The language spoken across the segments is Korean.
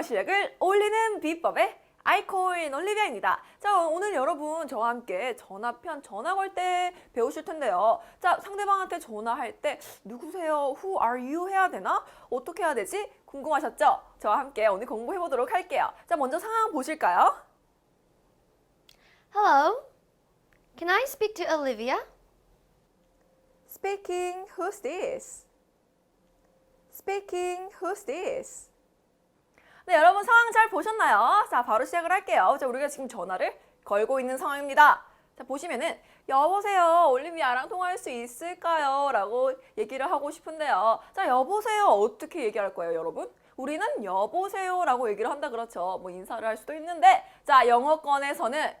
영어 실력을 올리는 비법의 아이콘 올리비아입니다. 자, 오늘 여러분 저와 함께 전화편 전화 걸 때 배우실 텐데요. 자, 상대방한테 전화할 때 누구세요? Who are you 해야 되나? 어떻게 해야 되지? 궁금하셨죠? 저와 함께 오늘 공부해 보도록 할게요. 자, 먼저 상황 보실까요? Hello. Can I speak to Olivia? Speaking, who's this? Speaking, who's this? 네, 여러분 상황 잘 보셨나요? 자, 바로 시작을 할게요. 자, 우리가 지금 전화를 걸고 있는 상황입니다. 자, 보시면은 여보세요. 올리비아랑 통화할 수 있을까요? 라고 얘기를 하고 싶은데요. 자, 여보세요. 어떻게 얘기할 거예요, 여러분? 우리는 여보세요 라고 얘기를 한다 그렇죠. 뭐 인사를 할 수도 있는데 자, 영어권에서는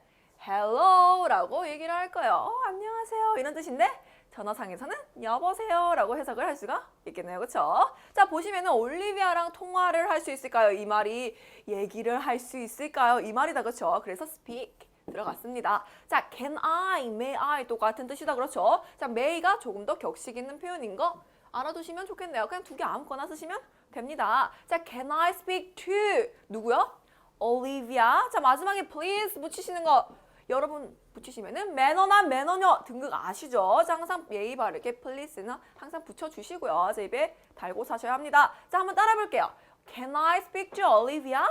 hello라고 얘기를 할 거예요. 어, 안녕하세요. 이런 뜻인데 전화상에서는 여보세요라고 해석을 할 수가 있겠네요. 그렇죠? 자, 보시면은 올리비아랑 통화를 할 수 있을까요? 이 말이 얘기를 할 수 있을까요? 이 말이다. 그렇죠? 그래서 speak 들어갔습니다. 자, can I, may I 똑같은 뜻이다. 그렇죠? 자, may가 조금 더 격식 있는 표현인 거 알아두시면 좋겠네요. 그냥 두 개 아무거나 쓰시면 됩니다. 자, can I speak to 누구요? 올리비아. 자, 마지막에 please 붙이시는 거 여러분 붙이시면은 매너나 매너녀 등급 아시죠? 자, 항상 예의 바르게 please는 항상 붙여주시고요. 제 입에 달고 사셔야 합니다. 자, 한번 따라 볼게요. Can I speak to Olivia?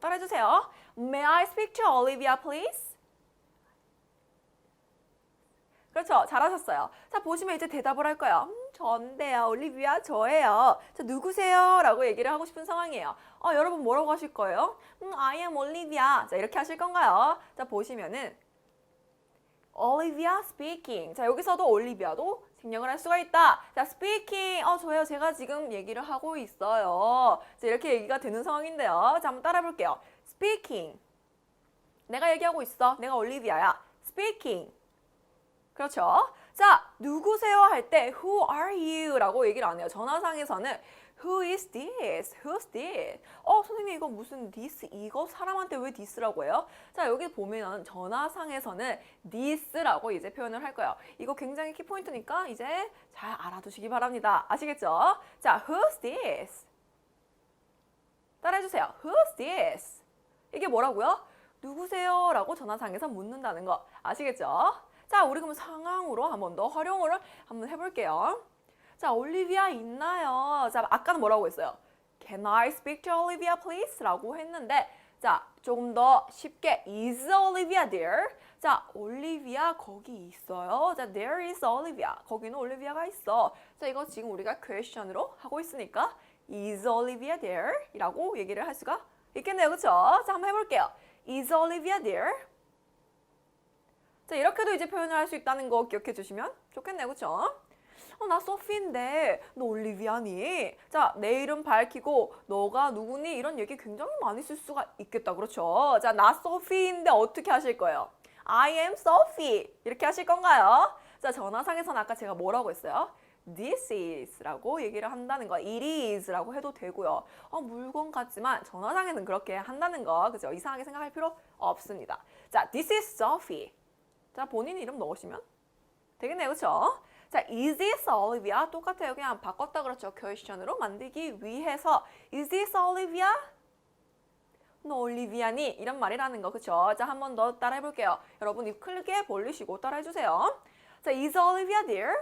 따라해주세요. May I speak to Olivia, please? 그렇죠. 잘하셨어요. 자, 보시면 이제 대답을 할 거예요. 음, 전데요. 올리비아 저예요. 자, 누구세요? 라고 얘기를 하고 싶은 상황이에요. 어, 여러분 뭐라고 하실 거예요? 음, I am Olivia. 자, 이렇게 하실 건가요? 자, 보시면은 Olivia speaking. 자, 여기서도 올리비아도 생략을 할 수가 있다. 자, speaking. 어, 저요. 제가 지금 얘기를 하고 있어요. 자, 이렇게 얘기가 되는 상황인데요. 자, 한번 따라 볼게요. speaking. 내가 얘기하고 있어. 내가 올리비아야. speaking. 그렇죠. 자, 누구세요 할 때 who are you 라고 얘기를 안 해요. 전화상에서는 who is this? who's this? 어, 선생님 이거 무슨 this? 이거 사람한테 왜 this라고 해요? 자, 여기 보면 전화상에서는 this라고 이제 표현을 할 거예요. 이거 굉장히 키포인트니까 이제 잘 알아두시기 바랍니다. 아시겠죠? 자, who's this? 따라해 주세요. who's this? 이게 뭐라고요? 누구세요? 라고 전화상에서 묻는다는 거 아시겠죠? 자, 우리 그럼 상황으로 한번 더 활용을 한번 해볼게요. 자, 올리비아 있나요? 자, 아까는 뭐라고 했어요? Can I speak to Olivia, please? 라고 했는데, 자, 조금 더 쉽게 Is Olivia there? 자, 올리비아 거기 있어요. 자, there is Olivia. 거기는 올리비아가 있어. 자, 이거 지금 우리가 question으로 하고 있으니까 Is Olivia there? 라고 얘기를 할 수가 있겠네요. 그쵸? 자, 한번 해볼게요. Is Olivia there? 자, 이렇게도 이제 표현을 할 수 있다는 거 기억해 주시면 좋겠네요. 그쵸? 어, 나 소피인데 너 올리비아니? 자, 내 이름 밝히고 너가 누구니? 이런 얘기 굉장히 많이 쓸 수가 있겠다. 그렇죠? 자, 나 소피인데 어떻게 하실 거예요? I am Sophie. 이렇게 하실 건가요? 자, 전화상에서는 아까 제가 뭐라고 했어요? This is 라고 얘기를 한다는 거. It is 라고 해도 되고요. 어, 물건 같지만 전화상에는 그렇게 한다는 거. 그죠? 이상하게 생각할 필요 없습니다. 자, this is Sophie. 자, 본인 이름 넣으시면 되겠네요. 그렇죠? 자, is this Olivia? 똑같아요. 그냥 바꿨다 그렇죠. question으로 만들기 위해서 is this Olivia? 너 올리비아니? 이런 말이라는 거. 그렇죠? 자, 한 번 더 따라해 볼게요. 여러분 입 크게 벌리시고 따라해 주세요. 자, is Olivia there?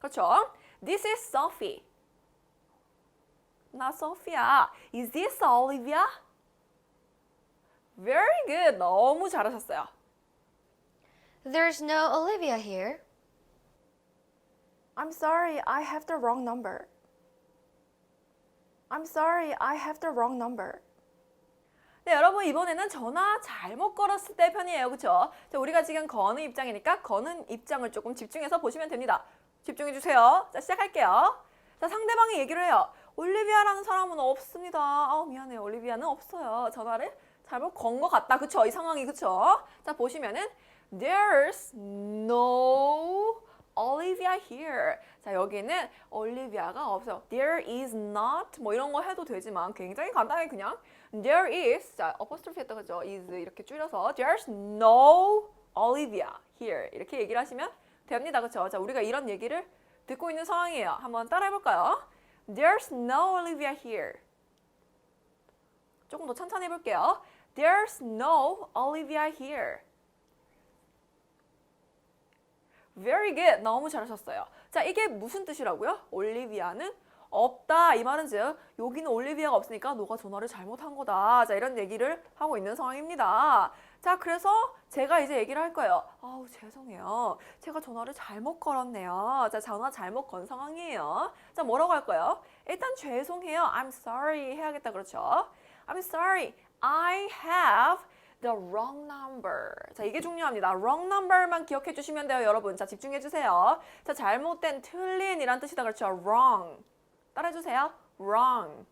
그렇죠? This is Sophie. 나 소피야. Is this Olivia? Very good. 너무 잘하셨어요. There's no Olivia here. I'm sorry, I have the wrong number. I'm sorry, I have the wrong number. 네, 여러분 이번에는 전화 잘못 걸었을 때 편이에요. 그렇죠? 자, 우리가 지금 거는 입장이니까 거는 입장을 조금 집중해서 보시면 됩니다. 집중해 주세요. 자, 시작할게요. 자, 상대방이 얘기를 해요. 올리비아라는 사람은 없습니다. 아, 미안해요. 올리비아는 없어요. 전화를 잘못 건 것 같다. 그쵸? 이 상황이 그쵸? 자, 보시면은 There's no Olivia here. 자, 여기는 올리비아가 없어요. There is not 뭐 이런 거 해도 되지만 굉장히 간단하게 그냥 There is 자, apostrophe 했다 그죠? is 이렇게 줄여서 There's no Olivia here. 이렇게 얘기를 하시면 됩니다. 그쵸? 자, 우리가 이런 얘기를 듣고 있는 상황이에요. 한번 따라해 볼까요? There's no Olivia here. 조금 더 천천히 해 볼게요. There's no Olivia here. Very good. 너무 잘하셨어요. 자, 이게 무슨 뜻이라고요? 올리비아는 없다. 이 말은 즉 여기는 올리비아가 없으니까 너가 전화를 잘못한 거다. 자, 이런 얘기를 하고 있는 상황입니다. 자, 그래서 제가 이제 얘기를 할 거예요. 아우, 죄송해요. 제가 전화를 잘못 걸었네요. 자, 전화 잘못 건 상황이에요. 자, 뭐라고 할 거예요? 일단 죄송해요. I'm sorry 해야겠다. 그렇죠? I'm sorry. I have the wrong number. 자, 이게 중요합니다. wrong number만 기억해 주시면 돼요, 여러분. 자, 집중해 주세요. 자, 잘못된, 틀린이란 뜻이다. 그렇죠? wrong. 따라해 주세요. wrong.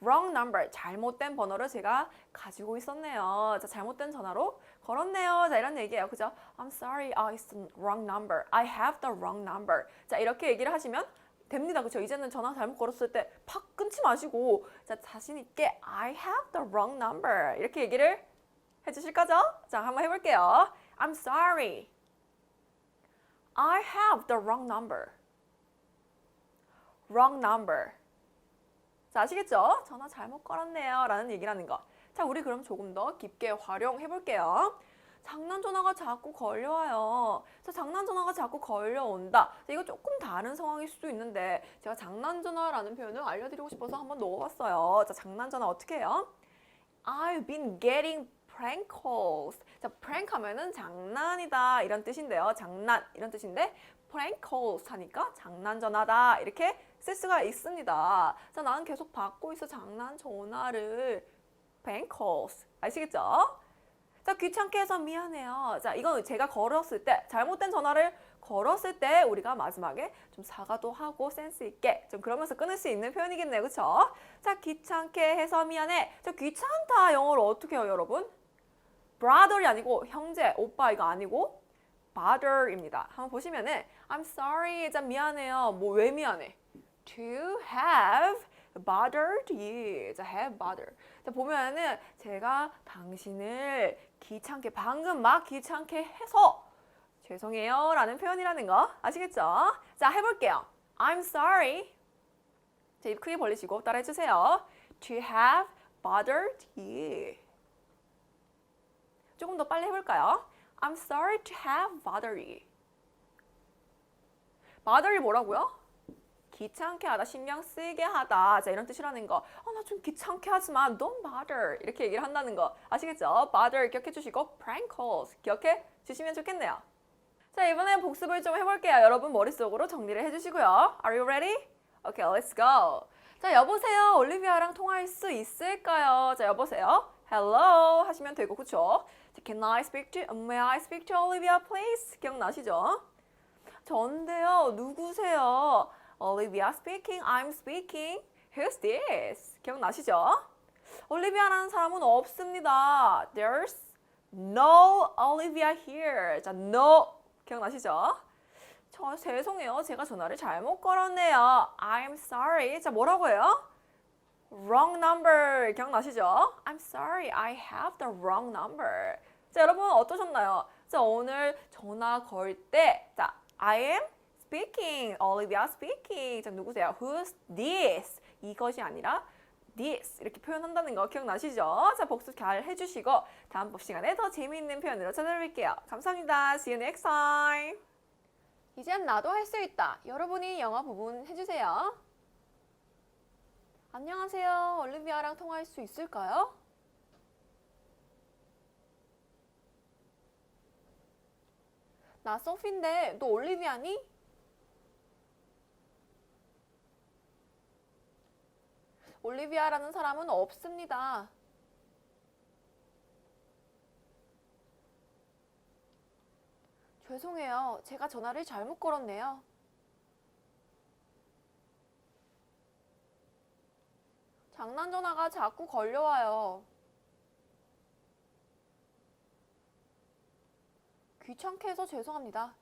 wrong number. 잘못된 번호를 제가 가지고 있었네요. 자, 잘못된 전화로 걸었네요. 자, 이런 얘기예요. 그죠? I'm sorry. Oh, it's the wrong number. I have the wrong number. 자, 이렇게 얘기를 하시면 됩니다. 그렇죠? 이제는 전화 잘못 걸었을 때 팍 끊지 마시고 자, 자신 있게 I have the wrong number. 이렇게 얘기를 해 주실 거죠? 자, 한번 해 볼게요. I'm sorry. I have the wrong number. wrong number. 자, 아시겠죠? 전화 잘못 걸었네요. 라는 얘기를 하는 거. 자, 우리 그럼 조금 더 깊게 활용해 볼게요. 장난 전화가 자꾸 걸려와요. 자, 장난 전화가 자꾸 걸려온다. 자, 이거 조금 다른 상황일 수도 있는데 제가 장난 전화라는 표현을 알려드리고 싶어서 한번 넣어봤어요. 자, 장난 전화 어떻게 해요? I've been getting prank calls. 자, prank 하면은 장난이다 이런 뜻인데요. 장난 이런 뜻인데 prank calls 하니까 장난 전화다 이렇게 쓸 수가 있습니다. 자, 나는 계속 받고 있어 장난 전화를 prank calls. 아시겠죠? 자, 귀찮게 해서 미안해요. 자, 이건 제가 걸었을 때, 잘못된 전화를 걸었을 때 우리가 마지막에 좀 사과도 하고 센스 있게 좀 그러면서 끊을 수 있는 표현이겠네요. 그쵸? 자, 귀찮게 해서 미안해. 자, 귀찮다 영어로 어떻게 해요, 여러분? Brother이 아니고 형제, 오빠 이거 아니고 bother입니다. 한번 보시면은 I'm sorry, 자 미안해요. 뭐 왜 미안해? To have bothered you. 자, have bothered. 자, 보면은 제가 당신을 귀찮게 방금 막 귀찮게 해서 죄송해요 라는 표현이라는 거 아시겠죠? 자, 해볼게요. I'm sorry. 자, 입 크게 벌리시고 따라해 주세요. To have bothered you. 조금 더 빨리 해볼까요? I'm sorry to have bothered you. bother이 뭐라고요? 귀찮게 하다, 신경 쓰이게 하다. 자, 이런 뜻이라는 거. 아, 나 좀 귀찮게 하지만 don't bother. 이렇게 얘기를 한다는 거. 아시겠죠? bother 기억해 주시고 prank calls 기억해 주시면 좋겠네요. 자, 이번엔 복습을 좀 해볼게요. 여러분 머릿속으로 정리를 해주시고요. Are you ready? Okay, let's go. 자, 여보세요. 올리비아랑 통화할 수 있을까요? 자, 여보세요. Hello 하시면 되고, 그쵸? 자, Can I speak to, may I speak to Olivia, please? 기억나시죠? 전데요. 누구세요? Olivia speaking. I'm speaking. Who's this? 기억나시죠? 올리비아라는 사람은 없습니다. There's no Olivia here. 자, no. 기억나시죠? 저 죄송해요. 제가 전화를 잘못 걸었네요. I'm sorry. 자, 뭐라고 해요? Wrong number. 기억나시죠? I'm sorry. I have the wrong number. 자, 여러분 어떠셨나요? 자, 오늘 전화 걸 때, 자, I am speaking. Olivia speaking. 자, 누구세요? Who's this? 이것이 아니라 this 이렇게 표현한다는 거 기억나시죠? 자, 복습 잘 해주시고 다음번 시간에 더 재미있는 표현으로 찾아뵐게요. 감사합니다. See you next time. 이젠 나도 할 수 있다. 여러분이 영어 부분 해주세요. 안녕하세요. 올리비아랑 통화할 수 있을까요? 나 소피인데 너 올리비아니? 올리비아라는 사람은 없습니다. 죄송해요. 제가 전화를 잘못 걸었네요. 장난 전화가 자꾸 걸려와요. 귀찮게 해서 죄송합니다.